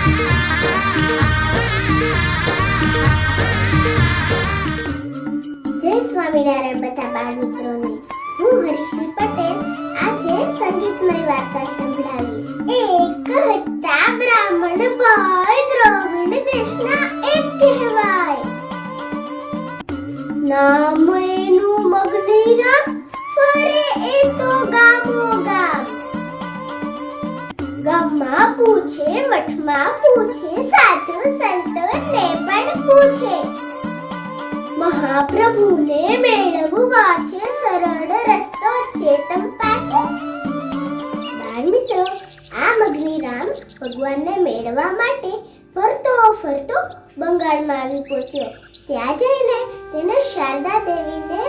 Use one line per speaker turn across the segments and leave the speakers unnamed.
જય સ્વામિનારાયણ બધા બાળ મિત્રોને. હું હરીશ્રી પટેલ. આજે સંગીતમય વાર્તા સંભળાવીશ. એક હતા બ્રાહ્મણ ભાઈ દ્રવિડ દેશના એક કહેવાય. નામ એનું મગનીરામ ફરે એ તો ગામો ગામ. ગામમાં પૂછે મઠમાં પૂછે, સાધુ સંતોને પણ પૂછે. મહાપ્રભુને મેળવું છે સરળ રસ્તો છે તમ પાસે મિત્રો, આ મગ્નીરામ ભગવાનને મેળવવા માટે ફરતો ફરતો બંગાળમાં આવી પહોંચ્યો. ત્યાં જઈને તેને શારદા દેવીને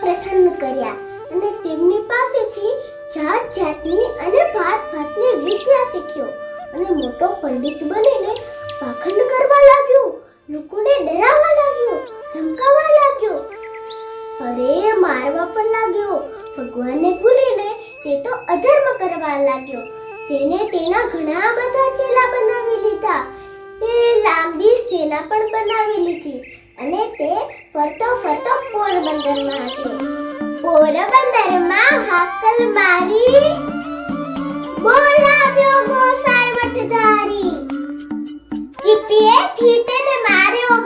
પ્રસન્ન કર્યા અને તેમની પાસેથી જાત જાતની અને ભાત ભાતની વિદ્યા શીખ્યો. પંડિત બનીને પાખંડ કરવા લાગ્યો. લોકોને ડરાવવા લાગ્યો, ધમકાવવા લાગ્યો. અરે, મારવા પણ લાગ્યો. ભગવાનને ભૂલીને તે તો અધર્મ કરવા લાગ્યો. તેને તેના ઘણા બધા ચેલા બનાવી લીધા. તે લાંબી સેના પણ બનાવી લીધી અને તે ફરતો ફરતો પોરબંદરમાં આવ્યો પોરબંદરમાં હાકલ મારી બોલાવ્યો ગોસાઈ. ચીપીએ થી તેને માર્યો.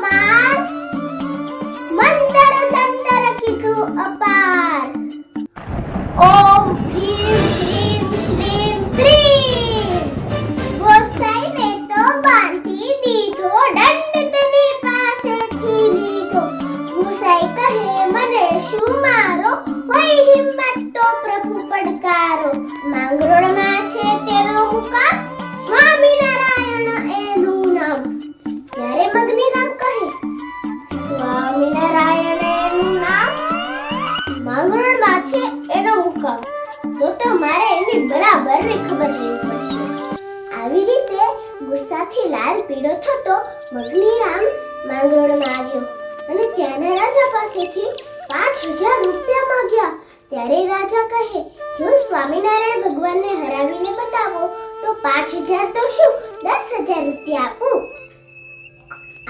તો મારે એની બરાબરની ખબર લેવી પડશે. આવી રીતે ગુસ્સાથી લાલ પીળો થતો મગનીરામ માંગરોળમાં આવ્યો. અને ત્યાંના રાજા પાસેથી પાંચ હજાર રૂપિયા માંગ્યા. ત્યારે રાજા કહે, જો સ્વામિનારાયણ ભગવાનને હરાવીને બતાવો, તો પાંચ હજાર તો શું? દસ હજાર રૂપિયા આપું.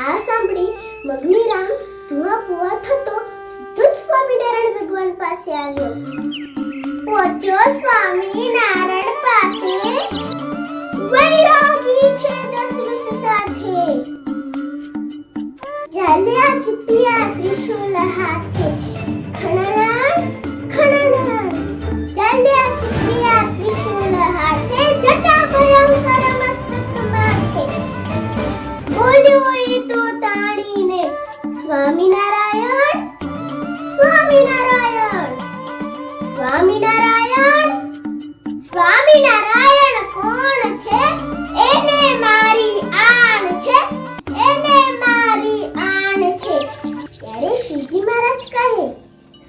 આ સાંભળી મગનીરામ ધુઆ પુઆ થતો સીધો જ સ્વામિનારાયણ ભગવાન પાસે આવ્યો. પહોંચ્યો સ્વામિનારાયણ પાસે. વૈરાગી છે દશરથ સાથે. જલ્યા ચીપિયા ત્રિશુલ હાથે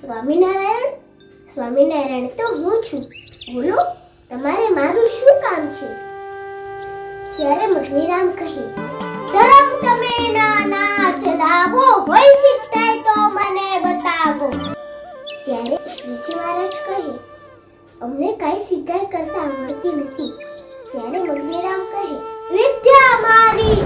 સ્વામિનારાયણ? સ્વામિનારાયણ તો હું છું. બોલો, તમારે મારું શું કામ છે? ત્યારે મગનીરામ કહે, ધરમ તમે ના નાથ લાવો, હોય સિદ્ધાય તો મને બતાવો. ત્યારે શ્રીજી મહારાજ કહે, અમને કાંઈ સિદ્ધાય કરતા આવડતી નથી. ત્યારે મગનીરામ કહે, વિદ્યા મારી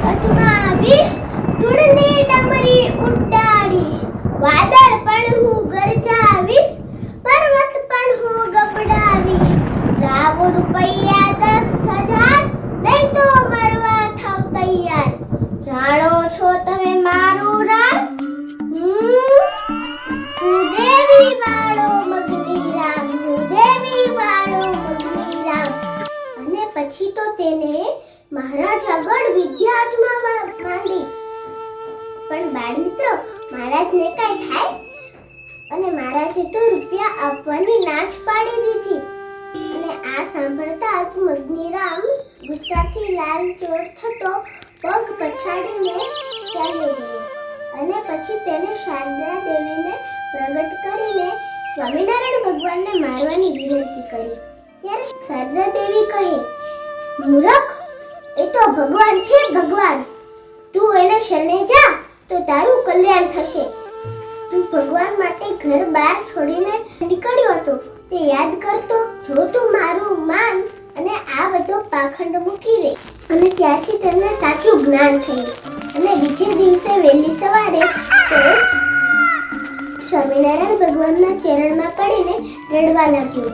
મહારાજ આગળ વિદ્યા માંડી. પણ બાળ મિત્રો, મહારાજને કાંઈ થાય? અને મહારાજે તો રૂપિયા આપવાની નાચ પાડી દીધી. અને આ સાંભળતા મગનીરામ ગુસ્સાથી લાલ ચોર થતો પગ પછાડીને ચાલ્યો ગયો. અને પછી તેને શારદા દેવીને પ્રગટ કરીને સ્વામિનારાયણ ભગવાનને મારવાની વિનંતી કરી. ત્યારે શારદા દેવી કહે, મૂરખ એ તો ભગવાન છે ભગવાન. તું એને શરણે જા, તો તારું કલ્યાણ થશે. તું ભગવાન માટે ઘર બહાર છોડીને નીકળ્યો હતો, તે યાદ કરતો જો તું મારું માન અને આ બધો પાખંડ મૂકી દે. અને ત્યારથી તેમને સાચું જ્ઞાન થયું. અને બીજે દિવસે વહેલી સવારે તે સ્વામિનારાયણ ભગવાનના ચરણમાં પડીને રડવા લાગ્યો.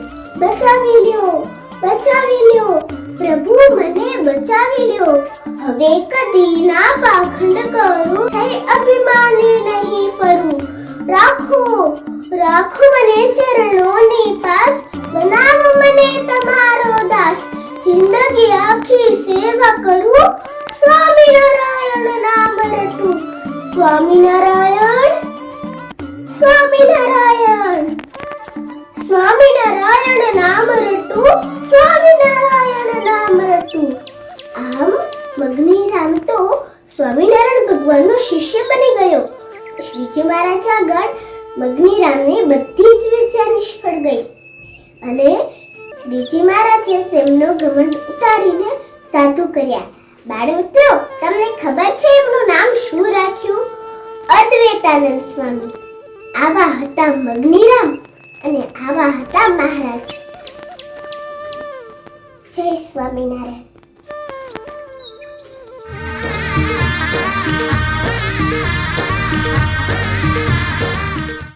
આવી લ્યો બચાવી લ્યો. પ્રભુ મને બચાવી લ્યો. હવે કદી ના પાખંડ કરું. થઈ અભિમાની નહીં ફરું. રાખો રાખો મને ચરણોની પાસ. બનાવો મને તમારો દાસ. જિંદગી આખી સેવા કરું. સ્વામિનારાયણ નામ રટું. સ્વામિનારાયણ? સ્વામિનારાયણ. સ્વામિનારાયણ નામ રટું. સ્વામિનારાયણ નામ રટું આમ મગ્નીરામ તો સ્વામિનારાયણ ભગવાનનો શિષ્ય બની ગયો. શ્રીજી મહારાજ આગળ મગ્નીરામને બધી જ વિદ્યા નિષ્ફળ ગઈ. અને શ્રીજી મહારાજે તેમનો ઘમંડ ઉતારીને સાધુ કર્યા. બાળ મિત્રો તમને ખબર છે એમનું નામ શું રાખ્યું? અદ્વૈતાનંદ સ્વામી. આવા હતા મગ્નીરામ અને આવા હતા મહારાજ. જય સ્વામિનારાયણ